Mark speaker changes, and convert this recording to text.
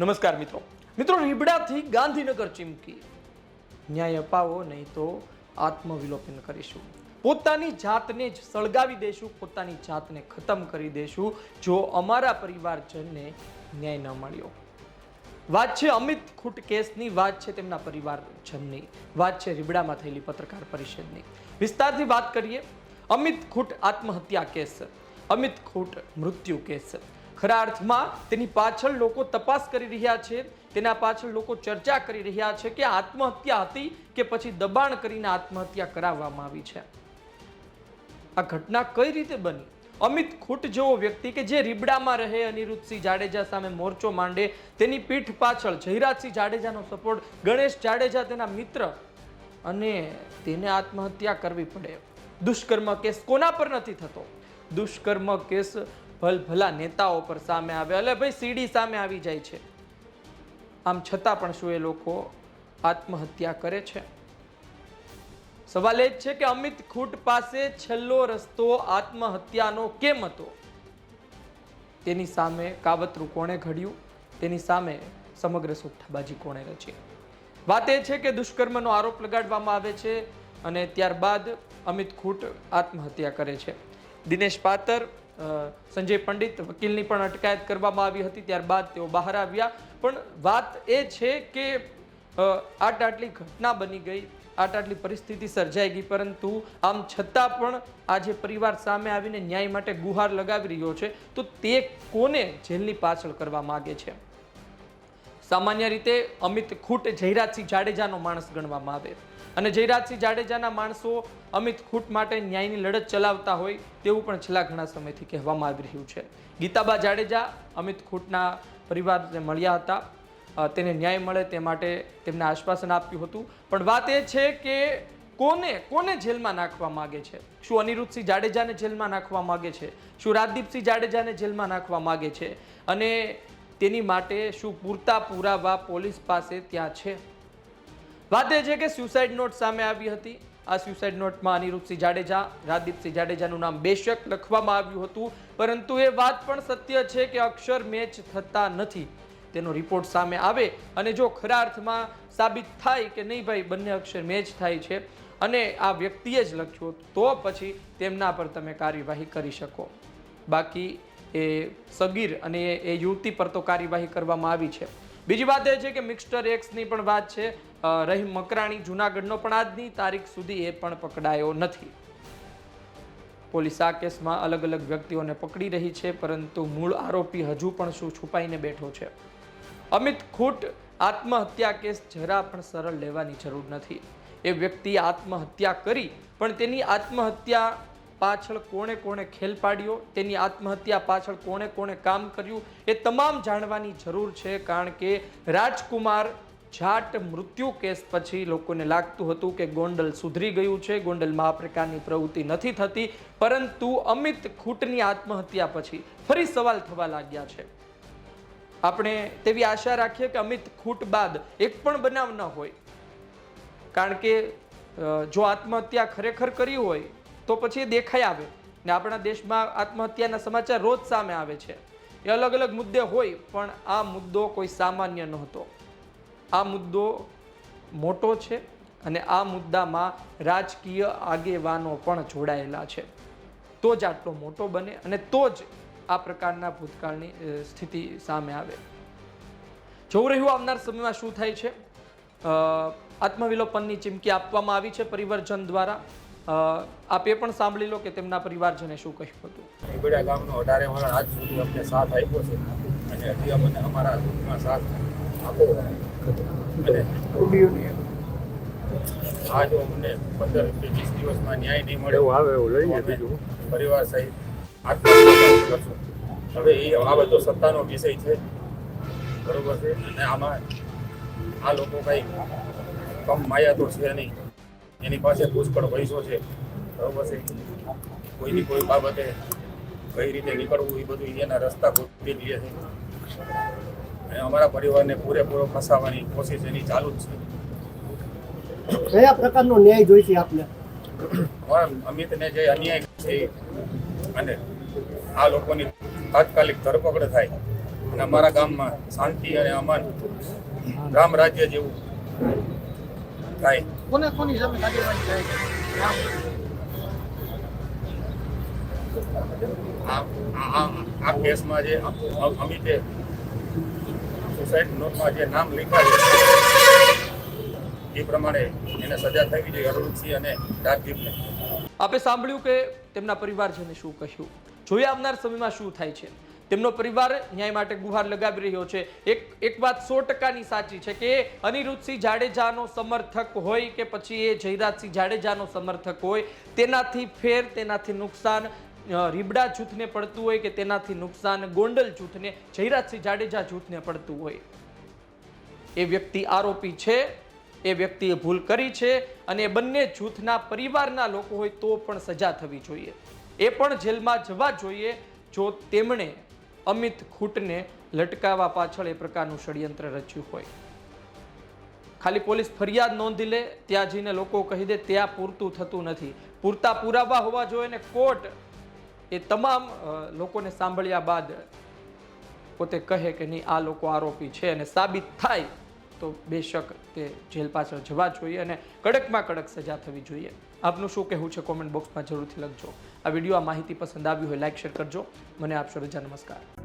Speaker 1: નમસ્કાર મિત્રો. મિત્રો, રીબડાથી ગાંધીનગર ચીમકી. ન્યાય અપાવો નહીં તો આત્મવિલોપન કરીશું. પોતાની જાતને જ સળગાવી દેશું, પોતાની જાતને ખતમ કરી દેશું. જો અમારા પરિવારજનને ન્યાય ન મળ્યો. વાત છે અમિત ખૂટ કેસની, વાત છે તેમના પરિવારજનની. વાત છે રીબડામાં થયેલી પત્રકાર પરિષદની. વિસ્તારથી વાત કરીએ. અમિત ખૂટ આત્મહત્યા કેસ. અમિત ખૂટ મૃત્યુ કેસ. ખરા અર્થમાં તેની પાછળ લોકો તપાસ કરી રહ્યા છે, તેના પાછળ લોકો ચર્ચા કરી રહ્યા છે કે આત્મહત્યા હતી કે પછી દબાણ કરીને આત્મહત્યા કરાવવામાં આવી છે. આ ઘટના કઈ રીતે બની? અમિત ખૂટ જેવો વ્યક્તિ કે જે રીબડામાં રહે, અનિરુદ્ધસિંહ જાડેજા સામે મોરચો માંડે, તેની પીઠ પાછળ જયરાજસિંહ જાડેજાનો સપોર્ટ, ગણેશ જાડેજા તેના મિત્ર અને તેને આત્મહત્યા કરવી પડે. દુષ્કર્મ કેસ કોના પર નથી થતો? દુષ્કર્મ કેસ ભલભલા નેતાઓ પર સામે આવે એટલે ભાઈ સીડી સામે આવી જાય છે. આમ છતાં પણ શું એ લોકો આત્મહત્યા કરે છે? સવાલ એ જ છે કે અમિત ખૂટ પાસે છેલ્લો રસ્તો આત્મહત્યાનો કેમ હતો? તેની સામે કાવતરું કોણે ઘડ્યું? તેની સામે સમગ્ર સુઠ્ઠાબાજી કોણે રચી? વાત એ છે કે દુષ્કર્મનો આરોપ લગાડવામાં આવે છે અને ત્યારબાદ અમિત ખૂટ આત્મહત્યા કરે છે. દિનેશ પાતર સંજય પંડિત વકીલની પણ અટકાયત કરવામાં આવી હતી, ત્યારબાદ તેઓ બહાર આવ્યા. પણ વાત એ છે કે આટ આટલી ઘટના બની ગઈ, આટ આટલી પરિસ્થિતિ સર્જાઈ ગઈ, પરંતુ આમ છતાં પણ આજે પરિવાર સામે આવીને ન્યાય માટે ગુહાર લગાવી રહ્યો છે, તો તે કોને જેલની પાછળ કરવા માગે છે? સામાન્ય રીતે અમિત ખૂટ જયરાજસિંહ જાડેજાનો માણસ ગણવામાં આવે. અને જયરાજસિંહ જાડેજાના માણસો અમિત ખૂટ માટે ન્યાયની લડત ચલાવતા હોય તેવું પણ છેલ્લા ઘણા સમયથી કહેવામાં આવી રહ્યું છે. ગીતાબા જાડેજા અમિત ખૂટના પરિવારને મળ્યા હતા. તેને ન્યાય મળે તે માટે તેમને આશ્વાસન આપ્યું હતું. પણ વાત એ છે કે કોને કોને જેલમાં નાખવા માગે છે? શું અનિરુદ્ધસિંહ જાડેજાને જેલમાં નાખવા માગે છે? શું રાજદીપસિંહ જાડેજાને જેલમાં નાખવા માગે છે? અને તેની માટે શું પૂરતા પુરાવા પોલીસ પાસે ત્યાં છે? વાત એ છે કે સ્યુસાઇડ નોટ સામે આવી હતી. આ સ્યુસાઇડ નોટમાં અનિરુદ્ધસિંહ જાડેજા, રાજદીપસિંહ જાડેજાનું નામ બેશક લખવામાં આવ્યું હતું. પરંતુ એ વાત પણ સત્ય છે કે અક્ષર મેચ થતા નથી. તેનો રિપોર્ટ સામે આવે અને જો ખરા અર્થમાં સાબિત થાય કે નહીં ભાઈ, બંને અક્ષર મેચ થાય છે અને આ વ્યક્તિએ જ લખ્યું તો પછી તેમના પર તમે કાર્યવાહી કરી શકો. બાકી એ સગીર અને એ યુવતી પર તો કાર્યવાહી કરવામાં આવી છે. બીજી વાત એ છે કે મિક્સ્ટર એક્સની પણ વાત છે. રહીમ મકરાણી જુનાગઢનો પણ આજની તારીખ સુધી એ પણ પકડાયો નથી. પોલીસ આ કેસમાં અલગ અલગ વ્યક્તિઓને પકડી રહી છે, પરંતુ મૂળ આરોપી હજુ પણ શું છુપાઈને બેઠો છે. અમિત ખૂટ આત્મહત્યા કેસ જરા પણ સરળ લેવાની જરૂર નથી. એ વ્યક્તિ આત્મહત્યા કરી, પણ તેની આત્મહત્યા પાછળ કોણે કોણે ખેલ પાડ્યો, તેની આત્મહત્યા પાછળ કોણે કોણે કામ કર્યું, એ તમામ જાણવાની જરૂર છે, કારણ કે રાજકુમાર જાટ મૃત્યુ કેસ પછી લોકોને લાગતું હતું કે ગોંડલ સુધરી ગયું છે ગોંડલમાં આ પ્રકારની પ્રવૃત્તિ નથી થતી, પરંતુ અમિત ખૂટની આત્મહત્યા પછી ફરી સવાલ થવા લાગ્યા છે. આપણે તેવી આશા રાખીએ કે અમિત ખૂટ બાદ એક પણ બનાવ ન હોય. કારણ કે જો આત્મહત્યા ખરેખર કરી હોય તો પછી એ દેખાઈ આવે ને આપણા દેશમાં આત્મહત્યાના સમાચાર રોજ સામે આવે છે. એ અલગ અલગ મુદ્દે હોય, પણ આ મુદ્દો કોઈ સામાન્ય નહોતો. આ મુદ્દો મોટો છે અને આ મુદ્દામાં રાજકીય આગેવાનો પણ જોડાયેલા છે. તો જ આટલો મોટો બને અને તો જ આ પ્રકારના ભૂતકાળની સ્થિતિ સામે આવે. જોવું રહ્યું આવનાર સમયમાં શું થાય છે? આત્મવિલોપનની ચીમકી આપવામાં આવી છે પરિવર્જન દ્વારા. આપ એ પણ સાંભળી લો કે તેમના પરિવારજને શું કહ્યું હતું.
Speaker 2: ઈબડા ગામનો અઢારે વર્ષ આજ સુધી અમને સાથ આપ્યો છે અને હજી અમને અમારા દુઃખમાં સાથ આપો. અને આ જો અમને પંદર કે વીસ દિવસમાં ન્યાય નહીં મળે.
Speaker 3: એવું આવે એવું લઈએ બીજું.
Speaker 2: પરિવાર સહિત કરશું. હવે એ આ બધો સત્તાનો વિષય છે. બરોબર છે? અને આમાં આ લોકો કંઈ કમ માયા તો છે નહીં. એની પાસે પુષ્કળ પૈસો છે. બરોબર છે? કોઈની કોઈ બાબતે કઈ રીતે નીકળવું એ બધું એના રસ્તા ગોતી લે છે. અને અમારા પરિવારને પૂરેપૂરો ફસાવવાની કોશિશ એની ચાલુ જ છે.
Speaker 4: કયા પ્રકારનો ન્યાય જોઈશે આપને?
Speaker 2: અમિતને જે અન્યાય છે અને આ લોકોની તાત્કાલિક ધરપકડ થાય અને અમારા ગામમાં શાંતિ અને અમન રામ રાજ્ય જેવું થાય.
Speaker 4: કોને કોની સામે કાર્યવાહી થાય
Speaker 2: આ કેસમાં જે અમિતે સુસાઇડ નોટમાં જે નામ લખ્યા એ પ્રમાણે એને સજા થવી જોઈએ અરુણસિંહ અને રાજદીપને.
Speaker 1: આપે સાંભળ્યું કે તેમના પરિવારજને શું કહ્યું? જોઈએ આવનાર સમયમાં શું થાય છે? તેમનો પરિવાર ન્યાય માટે ગુહાર લગાવી રહ્યો છે. એક એક વાત સો ટકાની સાચી છે કે અનિરુદ્ધસિંહ જાડેજાનો સમર્થક હોય કે પછી એ જયરાજસિંહ જાડેજાનો સમર્થક હોય, તેનાથી ફેર, તેનાથી નુકસાન રીબડા જૂથને પડતું હોય કે તેનાથી નુકસાન, ગોંડલ જૂથને, જયરાજસિંહ જાડેજા જૂથને પડતું હોય. એ વ્યક્તિ આરોપી છે, એ વ્યક્તિએ ભૂલ કરી છે અને બંને જૂથના પરિવારના લોકો હોય તો પણ સજા થવી જોઈએ. એ પણ જેલમાં જવા જોઈએ જો તેમણે અમિત ખૂટને લટકાવવા પાછળ એ પ્રકારનું ષડયંત્ર રચ્યું હોય. ખાલી પોલીસ ફરિયાદ નોંધી લે, ત્યાં જઈને લોકો કહી દે, ત્યાં પૂરતું થતું નથી. પૂરતા પુરાવા હોવા જોઈએ ને કોર્ટ એ તમામ લોકોને સાંભળ્યા બાદ પોતે કહે કે નહીં, આ લોકો આરોપી છે અને સાબિત થાય તો બેશક તે જેલ પાછળ જવા જોઈએ અને કડકમાં કડક સજા થવી જોઈએ. આપનું શું કહેવું છે? કોમેન્ટ બોક્સમાં જરૂરથી લખજો. આ વીડિયો આ માહિતી પસંદ આવી હોય લાઈક શેર કરજો. મને આપશો રજા નમસ્કાર.